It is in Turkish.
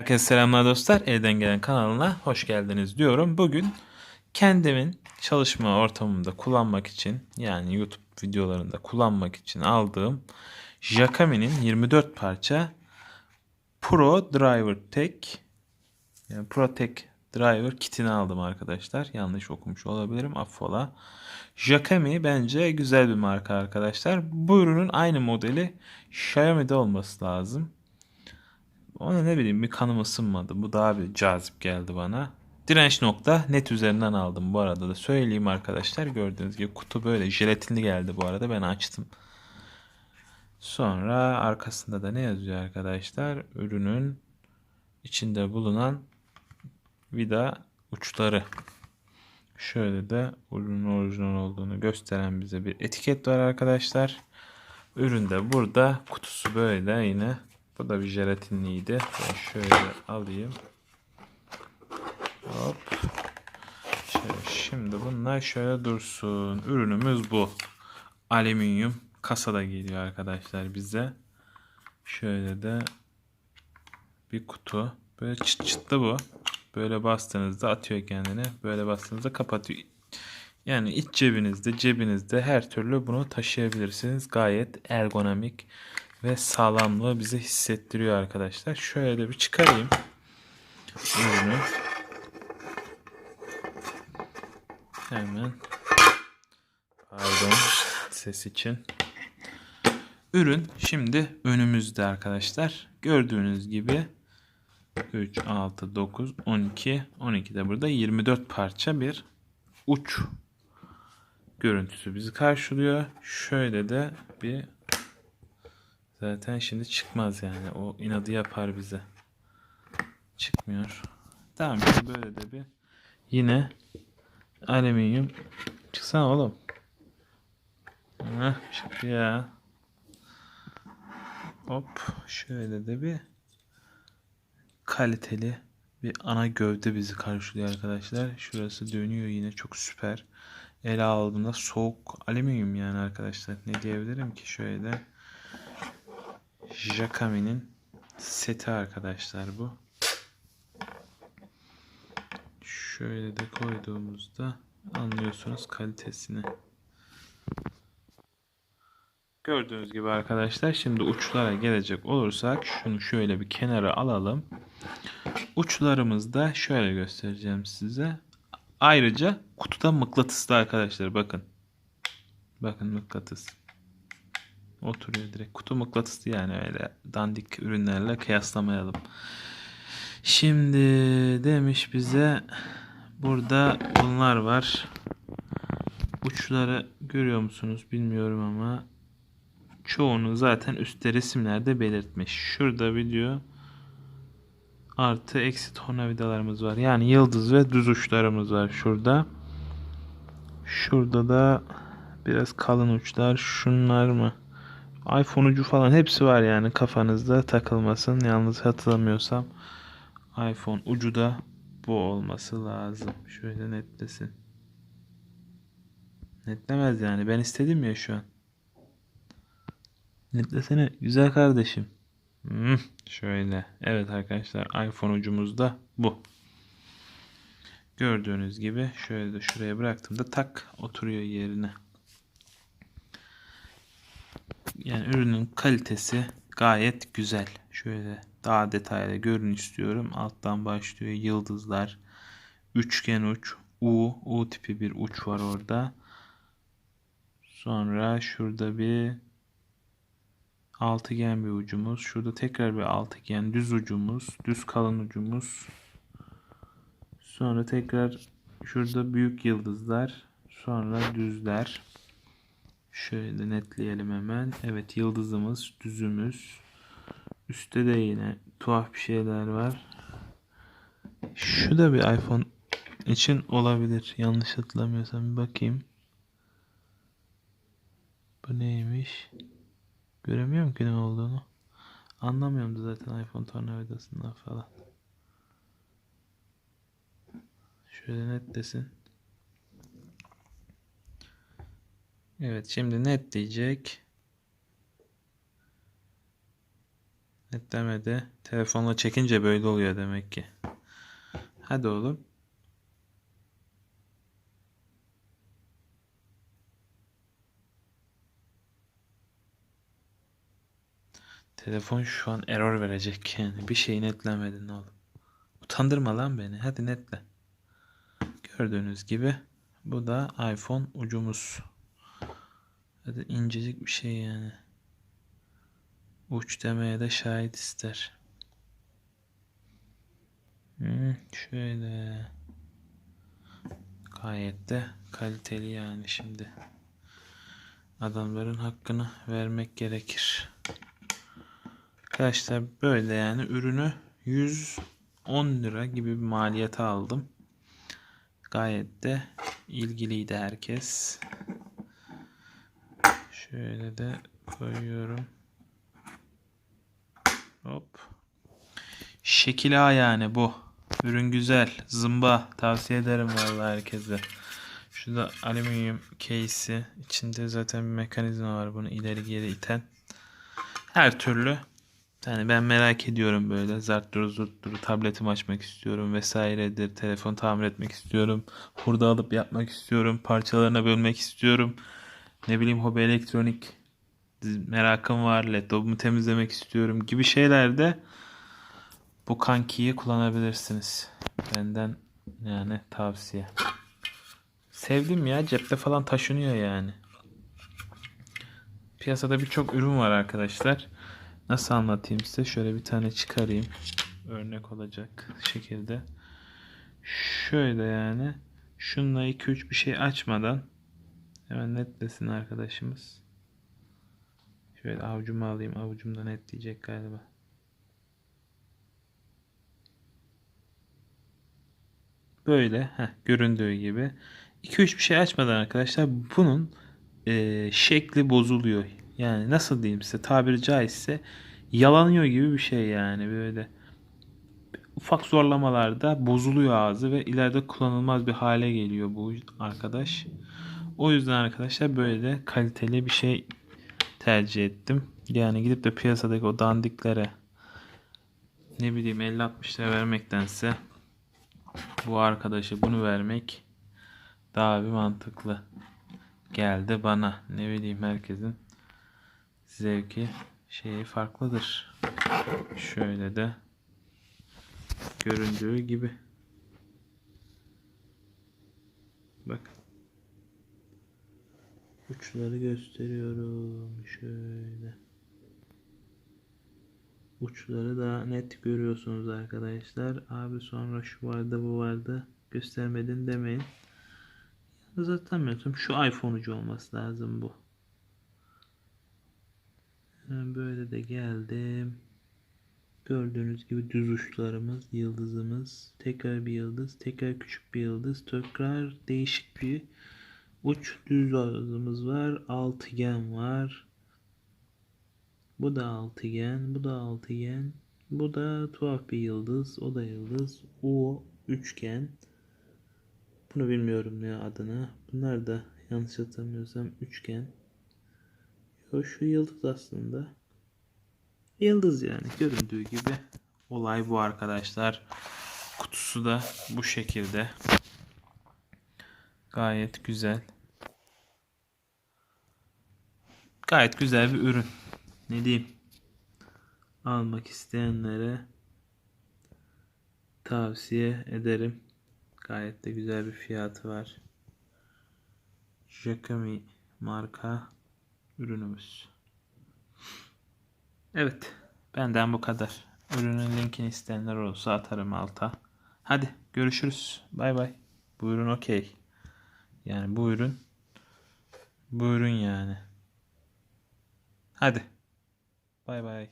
Herkese selamlar dostlar. Elden gelen kanalına hoş geldiniz diyorum. Bugün kendimin çalışma ortamımda kullanmak için yani YouTube videolarında kullanmak için aldığım Jacami'nin 24 parça Pro Driver Tech yani Pro Tech Driver kitini aldım arkadaşlar. Yanlış okumuş olabilirim. Affola. Jacami bence güzel bir marka arkadaşlar. Bu ürünün aynı modeli Xiaomi'de olması lazım. Ona ne bileyim bir kanım ısınmadı. Bu daha bir cazip geldi bana. Direnç nokta net üzerinden aldım bu arada da söyleyeyim arkadaşlar. Gördüğünüz gibi kutu böyle jelatinli geldi bu arada ben açtım. Sonra arkasında da ne yazıyor arkadaşlar? Ürünün içinde bulunan vida uçları. Şöyle de ürünün orijinal olduğunu gösteren bize bir etiket var arkadaşlar. Ürün de burada. Kutusu böyle yine. Bu da bir jelatinliydi. Ben şöyle alayım. Hop. Şöyle, şimdi bunlar şöyle dursun. Ürünümüz bu. Alüminyum kasada geliyor arkadaşlar bize. Şöyle de bir kutu. Böyle çıt çıtlı bu. Böyle bastığınızda atıyor kendini. Böyle bastığınızda kapatıyor. Yani iç cebinizde, cebinizde her türlü bunu taşıyabilirsiniz. Gayet ergonomik ve sağlamlığı bize hissettiriyor arkadaşlar. Şöyle bir çıkarayım ürünü. Hemen pardon ses için. Ürün şimdi önümüzde arkadaşlar. Gördüğünüz gibi 3, 6, 9, 12, 12 de burada 24 parça bir uç görüntüsü bizi karşılıyor. Şöyle de bir zaten şimdi çıkmaz yani. O inadı yapar bize. Çıkmıyor. Tamam şimdi böyle de bir yine alüminyum çıksana oğlum. Heh, çıktı ya. Hop şöyle de bir kaliteli bir ana gövde bizi karşılıyor arkadaşlar. Şurası dönüyor yine çok süper. Ele aldığımda soğuk alüminyum yani arkadaşlar. Ne diyebilirim ki şöyle. Jacami'nin seti arkadaşlar bu. Şöyle de koyduğumuzda anlıyorsunuz kalitesini. Gördüğünüz gibi arkadaşlar şimdi uçlara gelecek olursak şunu şöyle bir kenara alalım. Uçlarımızda şöyle göstereceğim size. Ayrıca kutuda mıknatıslı arkadaşlar bakın. Bakın mıknatıs. Oturuyor direkt. Kutu mıknatıslı yani öyle dandik ürünlerle kıyaslamayalım. Şimdi demiş bize burada bunlar var. Uçları görüyor musunuz bilmiyorum ama çoğunu zaten üstte resimlerde belirtmiş. Şurada video artı eksi tornavidalarımız var. Yani yıldız ve düz uçlarımız var şurada. Şurada da biraz kalın uçlar. Şunlar mı? iPhone ucu falan hepsi var yani kafanızda takılmasın. Yalnız hatırlamıyorsam iPhone ucu da bu olması lazım. Şöyle netlesin. Netlemez yani. Ben istedim ya şu an. Netlesene güzel kardeşim. Hmm, şöyle. Evet arkadaşlar iPhone ucumuz da bu. Gördüğünüz gibi şöyle de şuraya bıraktığımda tak oturuyor yerine. Yani ürünün kalitesi gayet güzel. Şöyle daha detaylı görün istiyorum. Alttan başlıyor yıldızlar, üçgen uç, U, U tipi bir uç var orada. Sonra şurada bir altıgen bir ucumuz. Şurada tekrar bir altıgen düz ucumuz, düz kalın ucumuz. Sonra tekrar şurada büyük yıldızlar, sonra düzler. Şöyle netleyelim hemen. Evet yıldızımız, düzümüz. Üstte de yine tuhaf bir şeyler var. Şu da bir iPhone için olabilir. Yanlış hatırlamıyorsam bir bakayım. Bu neymiş? Göremiyorum ki ne olduğunu. Anlamıyorum da zaten iPhone tornavidasından falan. Şöyle netlesin. Evet şimdi net diyecek. Netlemedi. Telefonla çekince böyle oluyor demek ki. Hadi oğlum. Telefon şu an error verecek yani. Bir şey netlemedin oğlum. Utandırma lan beni. Hadi netle. Gördüğünüz gibi bu da iPhone ucumuz. Hadi incecik bir şey yani. Uç demeye de şahit ister. Hmm, şöyle. Gayet de kaliteli yani şimdi. Adamların hakkını vermek gerekir. Arkadaşlar böyle yani ürünü 110 lira gibi bir maliyete aldım. Gayet de ilgiliydi herkes. Şöyle de koyuyorum. Hop. Şekil A yani bu. Ürün güzel. Zımba. Tavsiye ederim vallahi herkese. Şurada alüminyum case'i. içinde zaten bir mekanizma var bunu ileri geri iten. Her türlü yani ben merak ediyorum böyle zartturu zurtturu tabletimi açmak istiyorum vesairedir. Telefon tamir etmek istiyorum. Hurda alıp yapmak istiyorum. Parçalarına bölmek istiyorum. Ne bileyim hobi elektronik merakım var. Laptopumu temizlemek istiyorum gibi şeylerde bu kankiyi kullanabilirsiniz. Benden yani tavsiye. Sevdim ya cepte falan taşınıyor yani. Piyasada birçok ürün var arkadaşlar. Nasıl anlatayım size? Şöyle bir tane çıkarayım. Örnek olacak şekilde. Şöyle yani. Şunla 2-3 bir şey açmadan hemen netlesin arkadaşımız. Şöyle avucumu alayım. Avucumda netleyecek galiba. Böyle heh, göründüğü gibi. 2-3 bir şey açmadan arkadaşlar bunun e, şekli bozuluyor. Yani nasıl diyeyim size tabiri caizse yalanıyor gibi bir şey yani böyle ufak zorlamalarda bozuluyor ağzı ve ileride kullanılmaz bir hale geliyor bu arkadaş. O yüzden arkadaşlar böyle de kaliteli bir şey tercih ettim. Yani gidip de piyasadaki o dandiklere ne bileyim 50-60 lira vermektense bu arkadaşı bunu vermek daha bir mantıklı geldi bana. Ne bileyim herkesin zevki şeyi farklıdır. Şöyle de göründüğü gibi. Bak. Uçları gösteriyorum. Şöyle. Uçları da net görüyorsunuz arkadaşlar. Abi sonra şu vardı bu vardı. Göstermedin demeyin. Zaten şu iPhone ucu olması lazım bu. Böyle de geldim. Gördüğünüz gibi düz uçlarımız, yıldızımız, tekrar bir yıldız, tekrar küçük bir yıldız, tekrar değişik bir uç düz yıldızımız var, altıgen var. Bu da altıgen, bu da altıgen, bu da tuhaf bir yıldız, o da yıldız, o üçgen. Bunu bilmiyorum ne adını. Bunlar da yanlış hatırlamıyorsam üçgen. Yo, şu yıldız aslında. Yıldız yani göründüğü gibi. Olay bu arkadaşlar. Kutusu da bu şekilde. Gayet güzel. Gayet güzel bir ürün. Ne diyeyim? Almak isteyenlere tavsiye ederim. Gayet de güzel bir fiyatı var. Jacami marka ürünümüz. Evet. Benden bu kadar. Ürünün linkini isteyenler olursa atarım alta. Hadi görüşürüz. Bay bay. Bu ürün okey. Yani bu ürün bu ürün yani. Hadi. Bay bay.